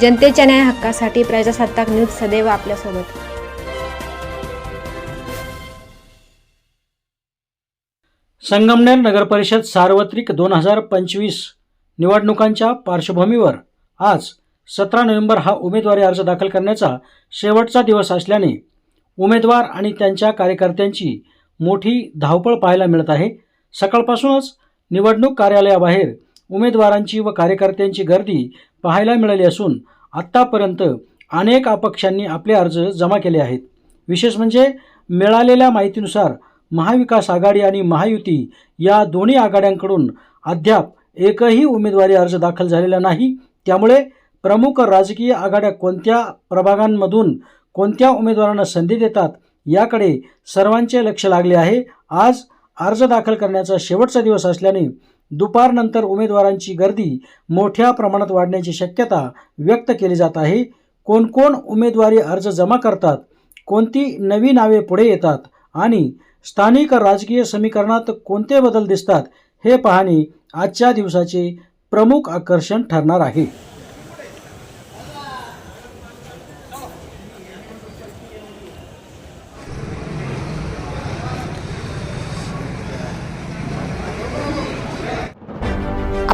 जनतेच्या न्याय हक्कासाठी प्रजासत्ताक न्यूज सदैव आपल्यासोबत. संगमनेर नगरपरिषद सार्वत्रिक दोन हजार पंचवीस निवडणुकांच्या पार्श्वभूमीवर आज सतरा नोव्हेंबर हा उमेदवारी अर्ज दाखल करण्याचा शेवटचा दिवस असल्याने उमेदवार आणि त्यांच्या कार्यकर्त्यांची मोठी धावपळ पाहायला मिळत आहे. सकाळपासूनच निवडणूक कार्यालयाबाहेर उमेदवारांची व कार्यकर्त्यांची गर्दी पाहायला मिळाली असून आत्तापर्यंत अनेक अपक्षांनी आपले अर्ज जमा केले आहेत. विशेष म्हणजे मिळालेल्या माहितीनुसार महाविकास आघाडी आणि महायुती या दोन्ही आघाड्यांकडून अद्याप एकही उमेदवारी अर्ज दाखल झालेला नाही. त्यामुळे प्रमुख राजकीय आघाड्या कोणत्या प्रभागांमधून कोणत्या उमेदवारांना संधी देतात याकडे सर्वांचे लक्ष लागले आहे. आज अर्ज दाखल करण्याचा शेवटचा दिवस असल्याने दुपारनंतर उमेदवारांची गर्दी मोठ्या प्रमाणात वाढण्याची शक्यता व्यक्त केली जात आहे. कोण कोण उमेदवारी अर्ज जमा करतात कोणती नवी नावे पुढे येतात आणि स्थानिक राजकीय समीकरणात कोणते बदल दिसतात हे पाहणे आजच्या दिवसाचे प्रमुख आकर्षण ठरणार आहे.